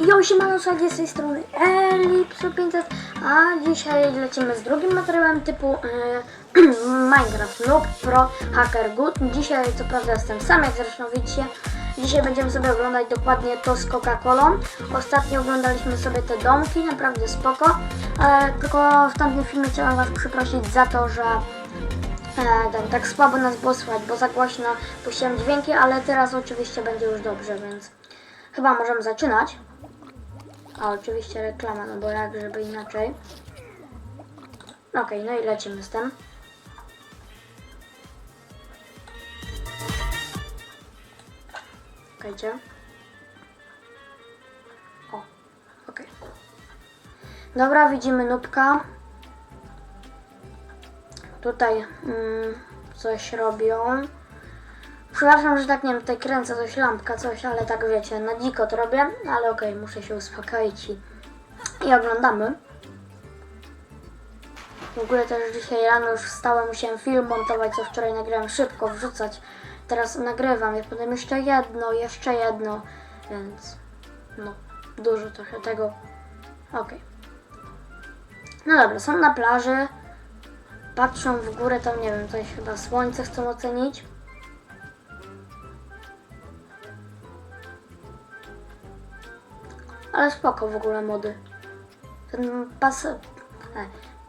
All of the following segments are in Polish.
Jo, siemano, słuchajcie, z tej strony Elipsu 500, a dzisiaj lecimy z drugim materiałem typu e, Minecraft Noob Pro Hacker Good. Dzisiaj co prawda jestem sam, jak zresztą widzicie. Dzisiaj będziemy sobie oglądać dokładnie to z Coca-Colą. Ostatnio oglądaliśmy sobie te domki, naprawdę spoko. E, tylko w tamtym filmie chciałem Was przeprosić za to, że E, tak, słabo nas było bo za głośno puściłem dźwięki, ale teraz oczywiście będzie już dobrze, więc chyba możemy zaczynać. A oczywiście reklama, no bo jak żeby inaczej. Okej, no i lecimy z tym. Okejcie. O, okej. Dobra, widzimy nubka. Tutaj mm, coś robią. Przepraszam, że tak nie wiem, tutaj kręcę coś, lampka, coś, ale tak wiecie, na dziko to robię, ale okej, muszę się uspokoić i, i oglądamy. W ogóle też dzisiaj rano już wstałem, musiałem film montować, co wczoraj nagrałem szybko, wrzucać. Teraz nagrywam, ja potem jeszcze jedno, jeszcze jedno, więc no, dużo trochę tego. Okej. No dobra, są na plaży patrzą w górę, tam nie wiem, coś chyba słońce chcą ocenić. Ale spoko w ogóle mody. Ten pas... E,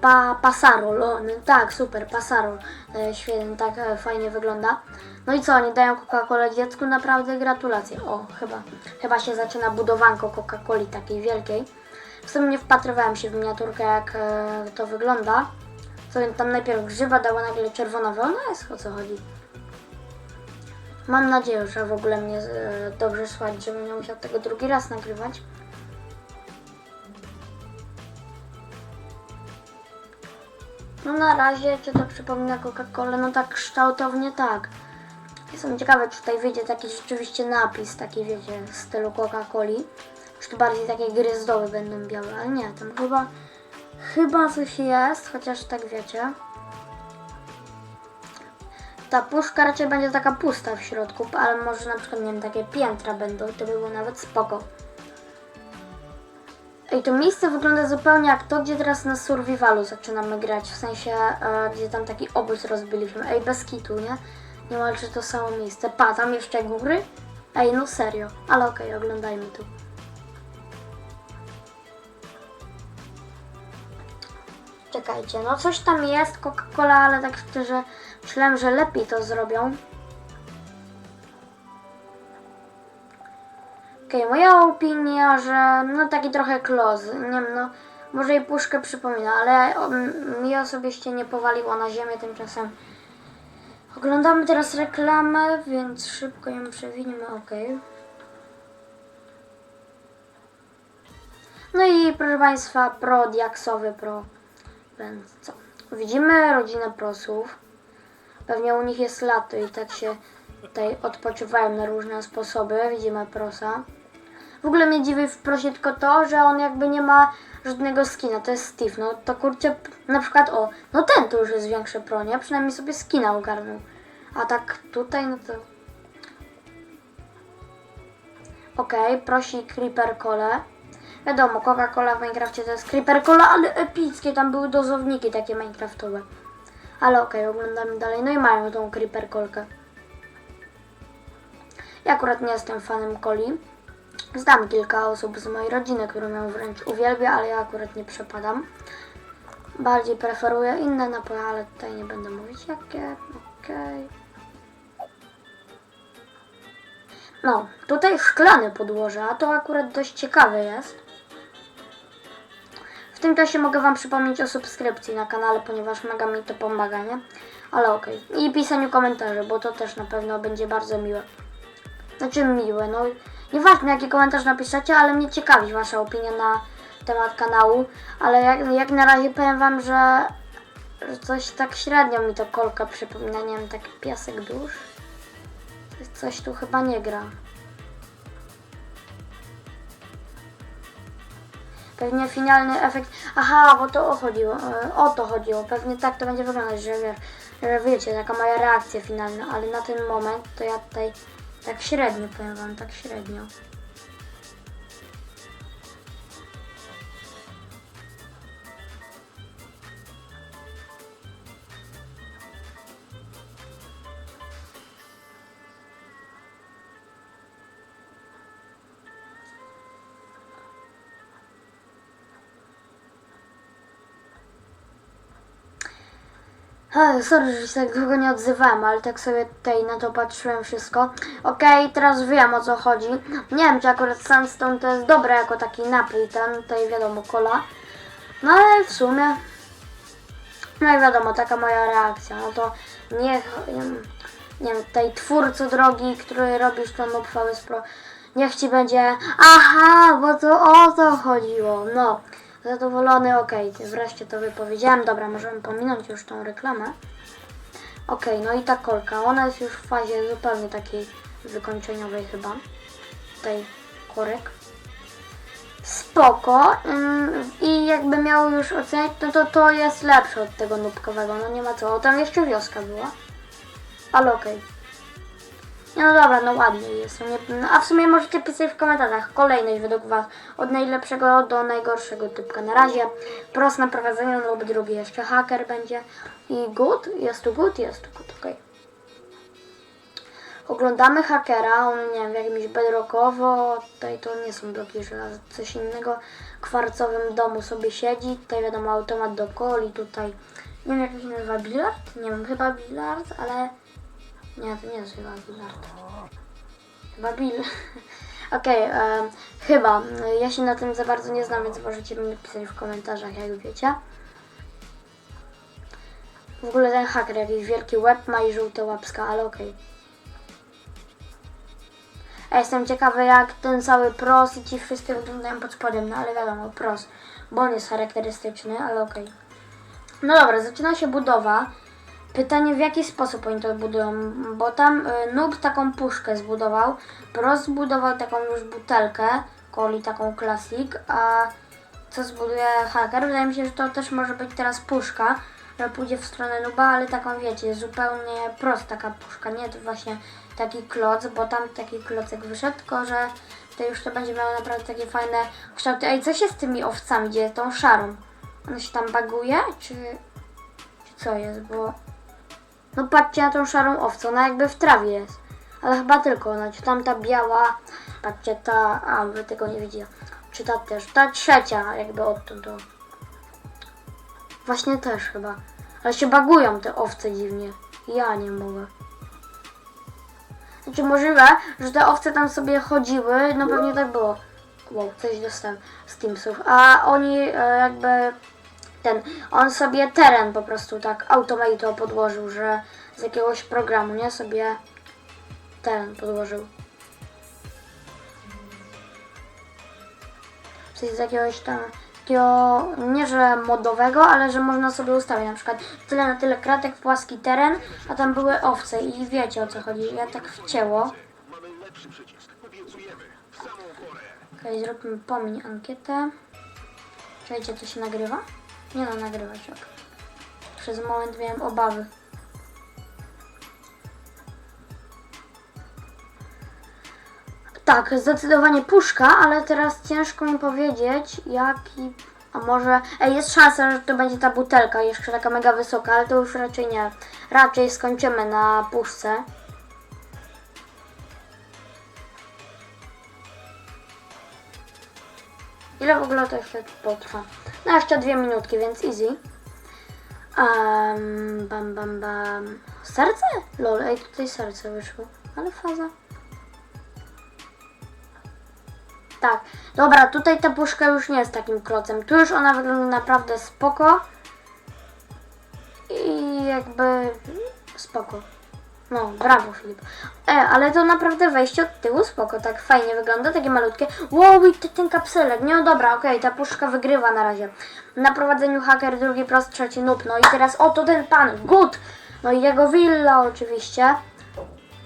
pa, pasarol, o, no, tak, super, pasarol. E, świetnie, tak e, fajnie wygląda. No i co, oni dają Coca-Colę dziecku? Naprawdę gratulacje. O, chyba, chyba się zaczyna budowanko Coca-Coli takiej wielkiej. W sumie nie wpatrywałem się w miniaturkę, jak e, to wygląda. Co tam najpierw grzyba dała nagle czerwonowe, ona jest o co chodzi. Mam nadzieję, że w ogóle mnie e, dobrze słuchać, żebym nie musiał tego drugi raz nagrywać. No na razie, czy to przypomina Coca-Colę? No tak kształtownie tak. Jestem ciekawa, czy tutaj wyjdzie taki rzeczywiście napis, taki wiecie, w stylu Coca-Coli. Czy to bardziej takie gryzdoły będą białe, ale nie, tam chyba Chyba coś jest, chociaż tak wiecie. Ta puszka raczej będzie taka pusta w środku, ale może na przykład, nie wiem, takie piętra będą, to by było nawet spoko. Ej, to miejsce wygląda zupełnie jak to, gdzie teraz na survivalu zaczynamy grać, w sensie, e, gdzie tam taki obóz rozbiliśmy. Ej, bez kitu, nie? Niemalże to samo miejsce. Pa, tam jeszcze góry? Ej, no serio. Ale okej, oglądajmy tu. Czekajcie, no coś tam jest, Coca-Cola, ale tak szczerze myślałem, że lepiej to zrobią. Okej, moja opinia, że no taki trochę close, nie wiem, no może jej puszkę przypomina, ale o, m- mi osobiście nie powaliło na ziemię tymczasem. Oglądamy teraz reklamę, więc szybko ją przewiniemy, okej. No i proszę Państwa, pro diaksowy pro. Więc co? Widzimy rodzinę prosów. Pewnie u nich jest lato i tak się tutaj odpoczywają na różne sposoby. Widzimy prosa. W ogóle mnie dziwi w prosie tylko to, że on jakby nie ma żadnego skina. To jest Steve. No to kurczę, na przykład o, no ten to już jest większy pro, nie? Przynajmniej sobie skina ogarnął. A tak tutaj, no to... Okej, prosi Creeper Cole. Wiadomo, Coca-Cola w Minecrafcie to jest Creeper Cola, ale epickie, tam były dozowniki takie Minecraftowe. Ale okej, oglądamy dalej. No i mają tą Creeper Colkę. Ja akurat nie jestem fanem coli. Znam kilka osób z mojej rodziny, które ją wręcz uwielbia, ale ja akurat nie przepadam. Bardziej preferuję inne napoje, ale tutaj nie będę mówić jakie. Okej. No, tutaj szklane podłoże, a to akurat dość ciekawe jest. W tym czasie mogę Wam przypomnieć o subskrypcji na kanale, ponieważ mega mi to pomaga, nie? Ale okej. I pisaniu komentarzy, bo to też na pewno będzie bardzo miłe. Znaczy miłe, no nieważne jaki komentarz napiszecie, ale mnie ciekawi Wasza opinia na temat kanału. Ale jak, jak na razie powiem Wam, że, że coś tak średnio mi to kolka przypomina, nie wiem, taki piasek dusz. Coś tu chyba nie gra. Pewnie finalny efekt. Aha, bo to o chodziło. e, O to chodziło. Pewnie tak to będzie wyglądać, że, że wiecie, taka moja reakcja finalna, ale na ten moment to ja tutaj tak średnio powiem wam, tak średnio. Ej, sorry, że się tak długo nie odzywałem, ale tak sobie tutaj na to patrzyłem wszystko. Okej, teraz wiem o co chodzi. Nie wiem, czy akurat Sandstone to jest dobre jako taki napój, ten tutaj wiadomo, cola. No ale w sumie, no i wiadomo, taka moja reakcja. No to niech, nie wiem, tutaj twórco drogi, który robisz to Noob VS Pro, niech ci będzie, aha, bo to o to chodziło. No, zadowolony, okej, wreszcie to wypowiedziałem. Dobra, możemy pominąć już tą reklamę. Okej, no i ta kolka, ona jest już w fazie zupełnie takiej wykończeniowej chyba. Tutaj korek. Spoko. ym, I jakby miał już oceniać, no to to jest lepsze od tego nubkowego, no nie ma co. O, tam jeszcze wioska była. Ale okej. No dobra, no ładnie jest. No nie, no, a w sumie możecie pisać w komentarzach kolejność według Was od najlepszego do najgorszego typka. Na razie prost na prowadzeniu lub drugi jeszcze haker będzie. I good? Jest tu good? Jest tu good, okej. Oglądamy hakera, on nie wiem, w jakimś bedrockowo, tutaj to nie są bloki żelaza, coś innego, kwarcowym domu sobie siedzi, tutaj wiadomo automat do coli, tutaj nie wiem jak się nazywa, bilard? Nie wiem, chyba bilard, ale nie, to nie jest chyba bilard. Chyba bil. Okej, em, chyba. Ja się na tym za bardzo nie znam, więc możecie mi napisać w komentarzach, jak wiecie. W ogóle ten haker jakiś wielki łeb ma i żółte łapska, ale okej. Ja jestem ciekawy jak ten cały pros i ci wszyscy wyglądają pod spodem, no ale wiadomo, pros, bo on jest charakterystyczny, ale okej. No dobra, zaczyna się budowa. Pytanie w jaki sposób oni to budują, bo tam y, Noob taką puszkę zbudował, Pros zbudował taką już butelkę, coli taką klasik, a co zbuduje haker? Wydaje mi się, że to też może być teraz puszka, że pójdzie w stronę Nuba, ale taką wiecie, zupełnie prosta taka puszka, nie to właśnie taki kloc, bo tam taki klocek wyszedł, tylko że to już to będzie miało naprawdę takie fajne kształty. Ej, co się z tymi owcami dzieje, tą szarą? Ona się tam baguje, czy co jest, bo... No patrzcie na tą szarą owcę, ona jakby w trawie jest. Ale chyba tylko ona, czy tamta biała, patrzcie ta, a wy tego nie widzicie. Czy ta też, ta trzecia jakby odtąd. Właśnie też chyba. Ale się bagują te owce dziwnie. Ja nie mogę. Znaczy możliwe, że te owce tam sobie chodziły, no pewnie tak było. Wow, coś dostałem z Teamsów. A oni e, jakby ten, on sobie teren po prostu tak automate podłożył, że z jakiegoś programu, nie? Sobie teren podłożył. Coś z jakiegoś tam takiego, nie że modowego, ale że można sobie ustawić na przykład tyle na tyle kratek, płaski teren, a tam były owce i wiecie o co chodzi. Ja tak wcięło. Okej, zróbmy pomiń ankietę. Czekajcie, to się nagrywa? Nie no, nagrywa się. ok. Przez moment miałem obawy. Tak, zdecydowanie puszka, ale teraz ciężko mi powiedzieć, jaki. A może. Ej, jest szansa, że to będzie ta butelka, jeszcze taka mega wysoka, ale to już raczej nie. Raczej skończymy na puszce. Ile w ogóle to jeszcze potrwa? No jeszcze dwie minutki, więc easy. Um, bam, bam, bam. Serce? Lol, ej, tutaj serce wyszło. Ale faza. Tak, dobra, tutaj ta puszka już nie jest takim klocem. Tu już ona wygląda naprawdę spoko. I jakby spoko. No, brawo Filip. E, ale to naprawdę wejście od tyłu spoko, tak fajnie wygląda, takie malutkie. Wow, i ten kapselek. No dobra, okej, ta puszka wygrywa na razie. Na prowadzeniu haker, drugi prost, trzeci noob. No i teraz oto ten pan, good! No i jego willa oczywiście.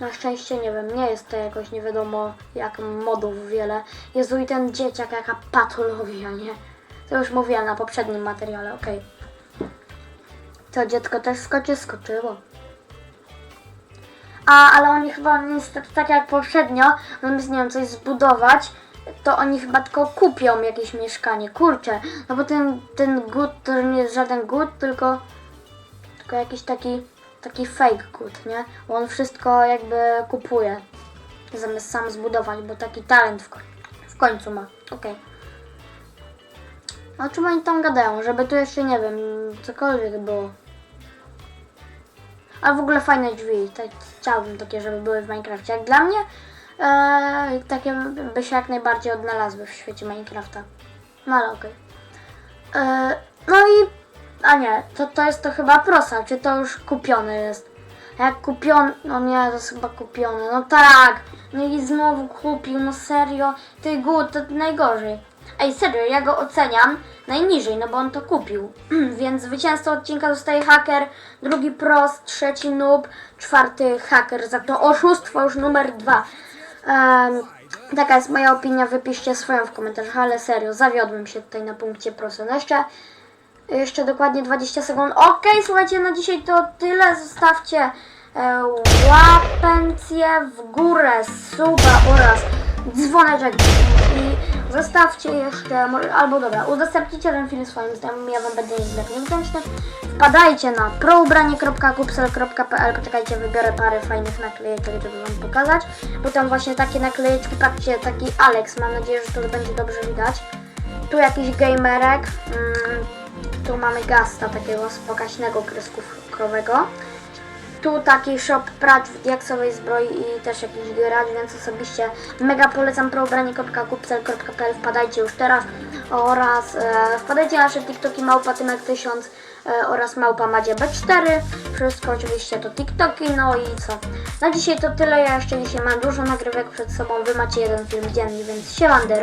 Na szczęście nie wiem, nie jest to jakoś nie wiadomo jak modów wiele. Jezu i ten dzieciak, jaka patologia, nie? To już mówiłam na poprzednim materiale, okej. Co, dziecko też skoczy? Skoczyło. A, ale oni chyba niestety tak jak poprzednio, zamiast nie wiem, coś zbudować, to oni chyba tylko kupią jakieś mieszkanie. Kurczę, no bo ten, ten good to nie jest żaden good, tylko, tylko jakiś taki, taki fake good, nie? Bo on wszystko jakby kupuje, zamiast sam zbudować, bo taki talent w, w końcu ma. Okej. O czym oni tam gadają? Żeby tu jeszcze, nie wiem, cokolwiek było. A w ogóle fajne drzwi, tak, chciałbym takie, żeby były w Minecrafcie. Jak dla mnie, e, takie by się jak najbardziej odnalazły w świecie Minecrafta. No ale okej. E, No i, a nie, to, to jest to chyba prosa, czy to już kupione jest? Jak kupiony, no nie, to jest chyba kupione, no tak, no i znowu kupił, no serio, ty gut, to najgorzej. Ej, serio, ja go oceniam najniżej, no bo on to kupił. Więc zwycięzcą odcinka zostaje haker, drugi prost, trzeci noob, czwarty haker. Za to oszustwo już numer dwa. Taka jest moja opinia, wypiszcie swoją w komentarzach, ale serio, zawiodłem się tutaj na punkcie prosto. No jeszcze, jeszcze dokładnie 20 sekund. Okej, słuchajcie, na dzisiaj to tyle. Zostawcie e, w górę, suba oraz dzwoneczek i zostawcie jeszcze, albo dobra, udostępnijcie ten film swoim znajomym, ja wam będę niezmiernie wdzięczny. Wpadajcie na proubranie.kupsel.pl, poczekajcie, wybiorę parę fajnych naklejeczek, żeby wam pokazać, bo tam właśnie takie naklejeczki, patrzcie, taki Alex, mam nadzieję, że to będzie dobrze widać. Tu jakiś gamerek, mm, tu mamy gasta takiego spokaśnego kreskówkowego. Tu taki shop pracz w diaksowej zbroi i też jakiś gracz, więc osobiście mega polecam proobranie.kupsel.pl wpadajcie już teraz. Oraz e, wpadajcie na nasze TikToki małpa tymek 1000 e, oraz małpa madzie B4 wszystko oczywiście to TikToki, no i co? Na dzisiaj to tyle, ja jeszcze dzisiaj mam dużo nagrywek przed sobą, wy macie jeden film dziennie, więc siemandero